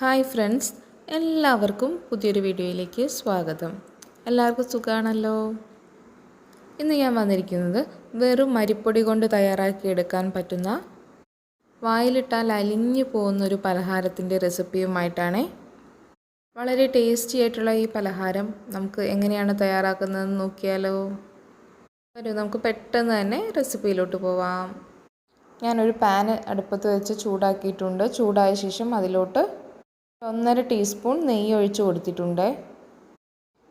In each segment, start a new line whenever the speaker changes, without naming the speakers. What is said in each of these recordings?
Hi friends എല്ലാവർക്കും പുതിയൊരു വീഡിയോയിലേക്ക് സ്വാഗതം. എല്ലാവർക്കും സുഖമാണല്ലോ ഇന്ന് ഞാൻ വന്നിരിക്കുന്നത് വെറും മരിപ്പൊടി കൊണ്ട് തയ്യാറാക്കിയെടുക്കാൻ പറ്റുന്ന വായിലിട്ടാൽ അലിഞ്ഞു പോകുന്നൊരു പലഹാരത്തിന്റെ റെസിപ്പിയുമായിട്ടാണ്. വളരെ ടേസ്റ്റി ആയിട്ടുള്ള ഈ പലഹാരം നമുക്ക് എങ്ങനെയാണ് തയ്യാറാക്കുന്നതെന്ന് നോക്കിയാലോ? വരൂ നമുക്ക് പെട്ടെന്ന് തന്നെ റെസിപ്പിയിലോട്ട് പോവാം. ഞാനൊരു പാന് അടുപ്പത്ത് വെച്ച് ചൂടാക്കിയിട്ടുണ്ട്. ചൂടായ ശേഷം അതിലോട്ട് ഒന്നര ടീസ്പൂൺ നെയ്യ് ഒഴിച്ച് കൊടുത്തിട്ടുണ്ട്.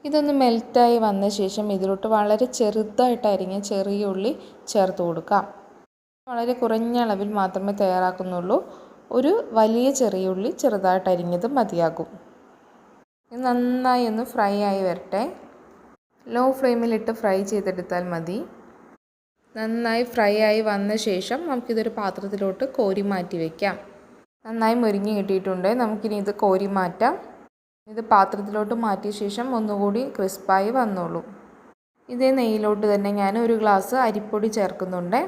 ഇതൊന്ന് മെൽറ്റായി വന്ന ശേഷം ഇതിലോട്ട് വളരെ ചെറുതായിട്ട് അരിഞ്ഞ ചെറിയ ഉള്ളി ചേർത്ത് കൊടുക്കാം. വളരെ കുറഞ്ഞ അളവിൽ മാത്രമേ തയ്യാറാക്കുന്നുള്ളൂ. ഒരു വലിയ ചെറിയ ഉള്ളി ചെറുതായിട്ട് അരിഞ്ഞത് മതിയാകും. ഇത് നന്നായി ഒന്ന് ഫ്രൈ ആയി വരട്ടെ. ലോ ഫ്ലെയിമിലിട്ട് ഫ്രൈ ചെയ്തെടുത്താൽ മതി. നന്നായി ഫ്രൈ ആയി വന്ന ശേഷം നമുക്കിതൊരു പാത്രത്തിലോട്ട് കോരി മാറ്റി വയ്ക്കാം നന്നായി മുരിഞ്ഞ് കിട്ടിയിട്ടുണ്ട്. നമുക്കിനി ഇത് കോരി മാറ്റാം. ഇത് പാത്രത്തിലോട്ട് മാറ്റിയ ശേഷം ഒന്നുകൂടി ക്രിസ്പായി വന്നോളൂ. ഇതേ നെയ്യിലോട്ട് തന്നെ ഞാൻ ഒരു ഗ്ലാസ് അരിപ്പൊടി ചേർക്കുന്നുണ്ട്.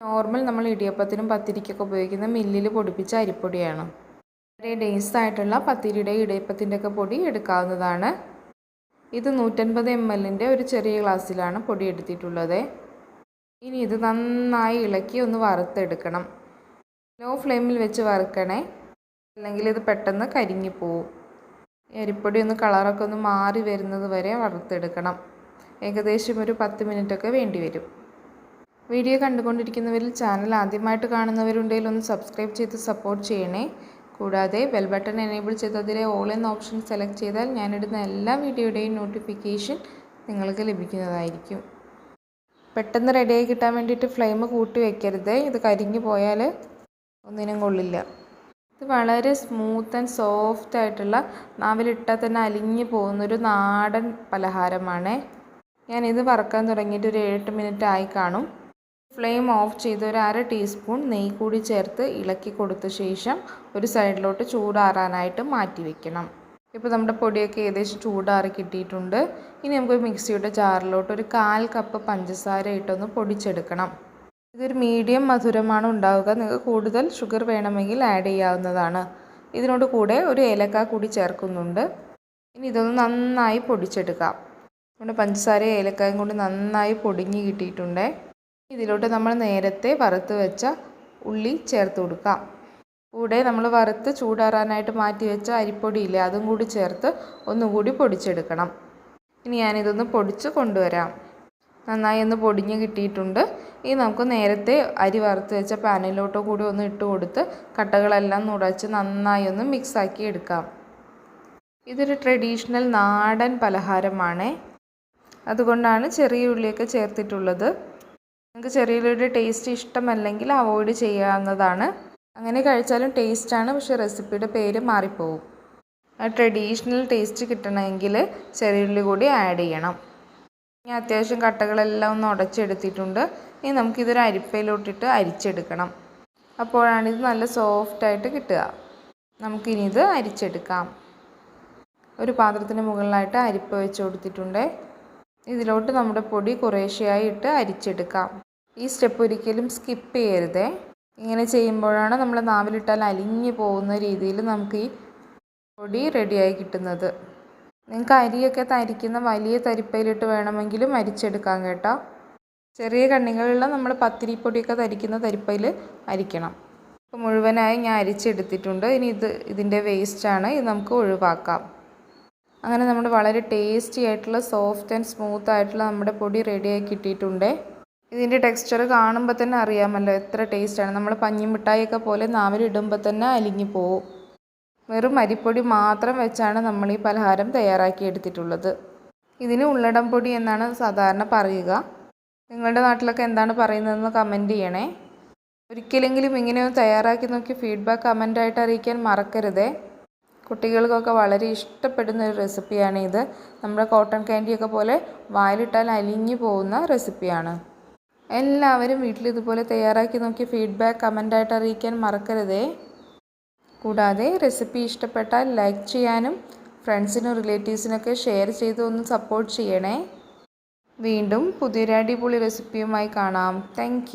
നോർമൽ നമ്മൾ ഇടിയപ്പത്തിനും പത്തിരിക്കൊക്കെ ഉപയോഗിക്കുന്ന മില്ലിൽ പൊടിപ്പിച്ച അരിപ്പൊടിയാണ്. വളരെ ഡേയ്സ് ആയിട്ടുള്ള പത്തിരിയുടെ ഇടിയപ്പത്തിന്റെ ഒക്കെ പൊടി എടുക്കാവുന്നതാണ്. ഇത് നൂറ്റൻപത് എം എല്ലിന്റെ ഒരു ചെറിയ ഗ്ലാസ്സിലാണ് പൊടി എടുത്തിട്ടുള്ളത്. ഇനി ഇത് നന്നായി ഇളക്കി ഒന്ന് വറുത്തെടുക്കണം. ലോ ഫ്ലെയിമിൽ വെച്ച് വറുക്കണേ. അല്ലെങ്കിൽ ഇത് പെട്ടെന്ന് കരിഞ്ഞു പോവും അരിപ്പൊടി ഒന്ന് കളറൊക്കെ ഒന്ന് മാറി വരുന്നത് വരെ വറുത്തെടുക്കണം. ഏകദേശം ഒരു പത്ത് മിനിറ്റൊക്കെ വേണ്ടി വരും. വീഡിയോ കണ്ടുകൊണ്ടിരിക്കുന്നവരിൽ ചാനൽ ആദ്യമായിട്ട് കാണുന്നവരുണ്ടെങ്കിൽ ഒന്ന് സബ്സ്ക്രൈബ് ചെയ്ത് സപ്പോർട്ട് ചെയ്യണേ. കൂടാതെ ബെൽ ബട്ടൺ എനേബിൾ ചെയ്ത് അതിലെ ഓൾ എന്ന ഓപ്ഷൻ സെലക്ട് ചെയ്താൽ ഞാനിടുന്ന എല്ലാ വീഡിയോയുടെയും നോട്ടിഫിക്കേഷൻ നിങ്ങൾക്ക് ലഭിക്കുന്നതായിരിക്കും. പെട്ടെന്ന് റെഡിയായി കിട്ടാൻ വേണ്ടിയിട്ട് ഫ്ലെയിം കൂട്ടി വയ്ക്കരുത് ഇത് കരിഞ്ഞു പോയാൽ ഒന്നിനും കൊള്ളില്ല. ഇത് വളരെ സ്മൂത്ത് ആൻഡ് സോഫ്റ്റ് ആയിട്ടുള്ള നാവിലിട്ടാൽ തന്നെ അലിഞ്ഞു പോകുന്നൊരു നാടൻ പലഹാരമാണ്. ഞാനിത് വറക്കാൻ തുടങ്ങിയിട്ട് ഒരു ഏഴെട്ട് മിനിറ്റ് ആയി കാണും. ഫ്ലെയിം ഓഫ് ചെയ്ത് ഒരു അര ടീസ്പൂൺ നെയ്യ് കൂടി ചേർത്ത് ഇളക്കി കൊടുത്ത ശേഷം ഒരു സൈഡിലോട്ട് ചൂടാറാനായിട്ട് മാറ്റി വെക്കണം. ഇപ്പോൾ നമ്മുടെ പൊടിയൊക്കെ ഏകദേശം ചൂടാറി കിട്ടിയിട്ടുണ്ട്. ഇനി നമുക്ക് മിക്സിയുടെ ജാറിലോട്ട് ഒരു കാൽ കപ്പ് പഞ്ചസാര ഇട്ടൊന്ന് പൊടിച്ചെടുക്കണം. ഇതൊരു മീഡിയം മധുരമാണ് ഉണ്ടാവുക. നിങ്ങൾക്ക് കൂടുതൽ ഷുഗർ വേണമെങ്കിൽ ആഡ് ചെയ്യാവുന്നതാണ്. ഇതിനോട് കൂടെ ഒരു ഏലക്ക കൂടി ചേർക്കുന്നുണ്ട്. ഇനി ഇതൊന്ന് നന്നായി പൊടിച്ചെടുക്കാം. നമ്മുടെ പഞ്ചസാര ഏലക്കായും കൊണ്ട് നന്നായി പൊടിഞ്ഞ് കിട്ടിയിട്ടുണ്ട്. ഇതിലോട്ട് നമ്മൾ നേരത്തെ വറുത്ത് വെച്ച ഉള്ളി ചേർത്ത് കൊടുക്കാം. കൂടെ നമ്മൾ വറുത്ത് ചൂടാറാനായിട്ട് മാറ്റി വെച്ച അരിപ്പൊടിയില്ലേ അതും കൂടി ചേർത്ത് ഒന്നുകൂടി പൊടിച്ചെടുക്കണം. ഇനി ഞാനിതൊന്ന് പൊടിച്ച് കൊണ്ടുവരാം. നന്നായി ഒന്ന് പൊടിഞ്ഞ് കിട്ടിയിട്ടുണ്ട്. ഇനി നമുക്ക് നേരത്തെ അരി വറുത്ത് വെച്ച പാനിലോട്ടോ കൂടി ഒന്ന് ഇട്ട് കൊടുത്ത് കട്ടകളെല്ലാം നുടച്ച് നന്നായി ഒന്ന് മിക്സാക്കി എടുക്കാം. ഇതൊരു ട്രഡീഷണൽ നാടൻ പലഹാരമാണ്. അതുകൊണ്ടാണ് ചെറിയ ഉള്ളിയൊക്കെ ചേർത്തിട്ടുള്ളത്. നിങ്ങൾക്ക് ചെറിയ ഉള്ളിയുടെ ടേസ്റ്റ് ഇഷ്ടമല്ലെങ്കിൽ അവോയ്ഡ് ചെയ്യാവുന്നതാണ്. അങ്ങനെ കഴിച്ചാലും ടേസ്റ്റാണ് പക്ഷേ റെസിപ്പിയുടെ പേര് മാറിപ്പോവും. ആ ട്രഡീഷണൽ ടേസ്റ്റ് കിട്ടണമെങ്കിൽ ചെറിയ ഉള്ളി കൂടി ആഡ് ചെയ്യണം. ഇനി അത്യാവശ്യം കട്ടകളെല്ലാം ഒന്ന് ഉടച്ചെടുത്തിട്ടുണ്ട്. ഇനി നമുക്കിതൊരു അരിപ്പയിലോട്ടിട്ട് അരിച്ചെടുക്കണം. അപ്പോഴാണ് ഇത് നല്ല സോഫ്റ്റായിട്ട് കിട്ടുക. നമുക്കിനി ഇത് അരിച്ചെടുക്കാം. ഒരു പാത്രത്തിന് മുകളിലായിട്ട് അരിപ്പ വെച്ച് കൊടുത്തിട്ടുണ്ട്. ഇതിലോട്ട് നമ്മുടെ പൊടി കുറേശ്ശെയായി ഇട്ട് അരിച്ചെടുക്കാം. ഈ സ്റ്റെപ്പ് ഒരിക്കലും സ്കിപ്പ് ചെയ്യരുതേ. ഇങ്ങനെ ചെയ്യുമ്പോഴാണ് നമ്മൾ നാവിലിട്ടാൽ അലിഞ്ഞു പോകുന്ന രീതിയിൽ നമുക്ക് ഈ പൊടി റെഡിയായി കിട്ടുന്നത്. നിങ്ങൾക്ക് അരിയൊക്കെ തരിക്കുന്ന വലിയ തരിപ്പയിലിട്ട് വേണമെങ്കിലും അരിച്ചെടുക്കാം കേട്ടോ. ചെറിയ കണ്ണികളുള്ള നമ്മൾ പത്തിരിപ്പൊടിയൊക്കെ തരിക്കുന്ന തരിപ്പയിൽ അരിക്കണം. അപ്പോൾ മുഴുവനായി ഞാൻ അരിച്ചെടുത്തിട്ടുണ്ട്. ഇനി ഇത് ഇതിന്റെ വേസ്റ്റാണ് ഇത് നമുക്ക് ഒഴിവാക്കാം. അങ്ങനെ നമ്മൾ വളരെ ടേസ്റ്റി ആയിട്ടുള്ള സോഫ്റ്റ് ആൻഡ് സ്മൂത്ത് ആയിട്ടുള്ള നമ്മുടെ പൊടി റെഡിയായി കിട്ടിയിട്ടുണ്ട്. ഇതിന്റെ ടെക്സ്ചർ കാണുമ്പോൾ തന്നെ അറിയാമല്ലോ എത്ര ടേസ്റ്റാണ് നമ്മൾ പഞ്ഞിമിഠായിയൊക്കെ പോലെ നാവിലിടുമ്പോൾ തന്നെ അലിഞ്ഞു പോവും. വെറും അരിപ്പൊടി മാത്രം വെച്ചാണ് നമ്മൾ ഈ പലഹാരം തയ്യാറാക്കി എടുത്തിട്ടുള്ളത് ഇതിന് ഉള്ളടം പൊടി എന്നാണ് സാധാരണ പറയുക. നിങ്ങളുടെ നാട്ടിലൊക്കെ എന്താണ് പറയുന്നതെന്ന് കമന്റ് ചെയ്യണേ. ഒരിക്കലെങ്കിലും ഇങ്ങനെ ഒന്ന് തയ്യാറാക്കി നോക്കി ഫീഡ്ബാക്ക് കമന്റായിട്ട് അറിയിക്കാൻ മറക്കരുതേ. കുട്ടികൾക്കൊക്കെ വളരെ ഇഷ്ടപ്പെടുന്ന ഒരു റെസിപ്പിയാണ് ഇത്. നമ്മുടെ കോട്ടൺ ക്യാൻഡിയൊക്കെ പോലെ വായിലിട്ടാൽ അലിഞ്ഞു പോകുന്ന റെസിപ്പിയാണ് എല്ലാവരും വീട്ടിൽ ഇതുപോലെ തയ്യാറാക്കി നോക്കി ഫീഡ്ബാക്ക് കമന്റായിട്ട് അറിയിക്കാൻ മറക്കരുതേ. കൂടാതെ റെസിപ്പി ഇഷ്ടപ്പെട്ടാൽ ലൈക്ക് ചെയ്യാനും ഫ്രണ്ട്സിനും റിലേറ്റീവ്സിനൊക്കെ ഷെയർ ചെയ്ത് ഒന്ന് സപ്പോർട്ട് ചെയ്യണേ. വീണ്ടും പുതിയൊരു അടിപൊളി റെസിപ്പിയുമായി കാണാം. താങ്ക്